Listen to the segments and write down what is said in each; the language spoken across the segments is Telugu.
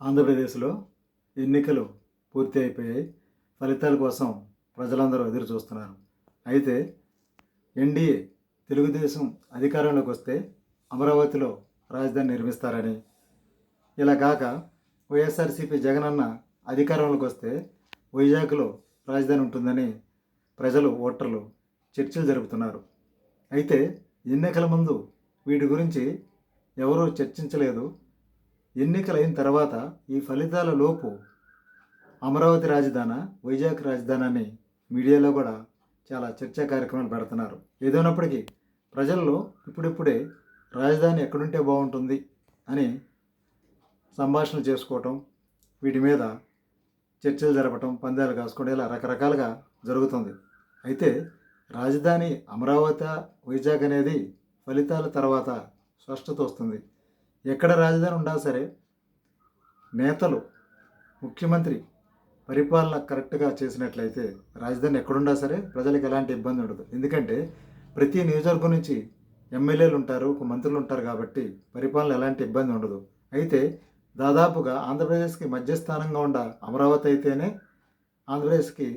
ఆంధ్రప్రదేశ్లో ఎన్నికలు పూర్తి అయిపోయాయి. ఫలితాల కోసం ప్రజలందరూ ఎదురు చూస్తున్నారు. అయితే ఎన్డీఏ తెలుగుదేశం అధికారంలోకి వస్తే అమరావతిలో రాజధాని నిర్మిస్తారని. ఇలా కాక వైఎస్ఆర్సీపీ జగనన్న అధికారంలోకి వస్తే వైజాగ్లో రాజధాని ఉంటుందని ప్రజలు ఓటర్లు చర్చలు జరుపుతున్నారు. అయితే ఎన్నికల ముందు వీటి గురించి ఎవరూ చర్చించలేదు. ఎన్నికలైన తర్వాత ఈ ఫలితాల లోపు అమరావతి రాజధాని వైజాగ్ రాజధాని అని మీడియాలో కూడా చాలా చర్చా కార్యక్రమాలు పెడుతున్నారు. ఏదైనప్పటికీ ప్రజల్లో ఇప్పుడిప్పుడే రాజధాని ఎక్కడుంటే బాగుంటుంది అని సంభాషణ చేసుకోవటం వీటి మీద చర్చలు జరపటం పందాలు కాసుకోవడం ఇలా రకరకాలుగా జరుగుతుంది. అయితే రాజధాని అమరావతి వైజాగ్ అనేది ఫలితాల తర్వాత స్పష్టత వస్తుంది. ఎక్కడ రాజధాని ఉండాలి సరే నేతలు ముఖ్యమంత్రి పరిపాలన కరెక్ట్గా చేసినట్లయితే రాజధాని ఎక్కడున్నా సరే ప్రజలకు ఎలాంటి ఇబ్బంది ఉండదు. ఎందుకంటే ప్రతి నియోజకవర్గం నుంచి ఎమ్మెల్యేలు ఉంటారు ఒక మంత్రులు ఉంటారు కాబట్టి పరిపాలన ఎలాంటి ఇబ్బంది ఉండదు. అయితే దాదాపుగా ఆంధ్రప్రదేశ్కి మధ్యస్థానంగా ఉండ అమరావతి అయితేనే ఆంధ్రప్రదేశ్కి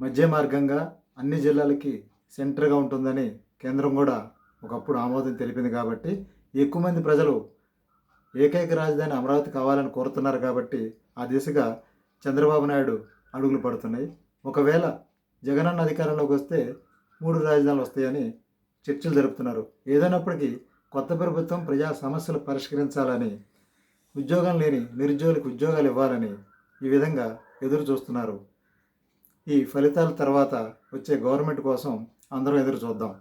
మధ్య మార్గంగా అన్ని జిల్లాలకి సెంటర్గా ఉంటుందని కేంద్రం కూడా ఒకప్పుడు ఆమోదం తెలిపింది కాబట్టి ఎక్కువ మంది ప్రజలు ఏకైక రాజధాని అమరావతి కావాలని కోరుతున్నారు కాబట్టి ఆ దిశగా చంద్రబాబు నాయుడు అడుగులు పడుతున్నాయి. ఒకవేళ జగనన్న అధికారంలోకి వస్తే మూడు రాజధానులు వస్తాయని చర్చలు జరుపుతున్నారు. ఏదైనప్పటికీ కొత్త ప్రభుత్వం ప్రజా సమస్యలు పరిష్కరించాలని ఉద్యోగం లేని నిరుద్యోగులకు ఉద్యోగాలు ఇవ్వాలని ఈ విధంగా ఎదురు చూస్తున్నారు. ఈ ఫలితాల తర్వాత వచ్చే గవర్నమెంట్ కోసం అందరం ఎదురు చూద్దాం.